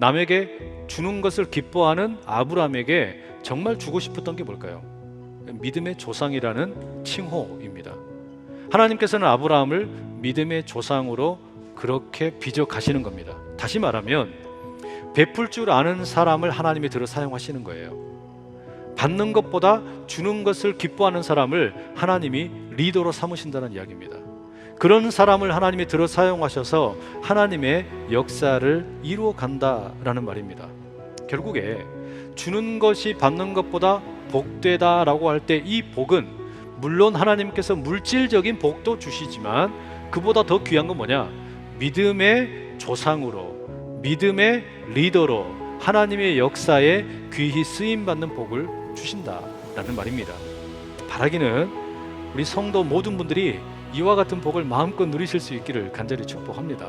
남에게 주는 것을 기뻐하는 아브라함에게 정말 주고 싶었던 게 뭘까요? 믿음의 조상이라는 칭호입니다. 하나님께서는 아브라함을 믿음의 조상으로 그렇게 빚어 가시는 겁니다. 다시 말하면 베풀 줄 아는 사람을 하나님이 들어 사용하시는 거예요. 받는 것보다 주는 것을 기뻐하는 사람을 하나님이 리더로 삼으신다는 이야기입니다. 그런 사람을 하나님이 들어 사용하셔서 하나님의 역사를 이루어 간다라는 말입니다. 결국에 주는 것이 받는 것보다 복되다라고 할 때 이 복은 물론 하나님께서 물질적인 복도 주시지만 그보다 더 귀한 건 뭐냐? 믿음의 조상으로 믿음의 리더로 하나님의 역사에 귀히 쓰임 받는 복을 주신다라는 말입니다. 바라기는 우리 성도 모든 분들이 이와 같은 복을 마음껏 누리실 수 있기를 간절히 축복합니다.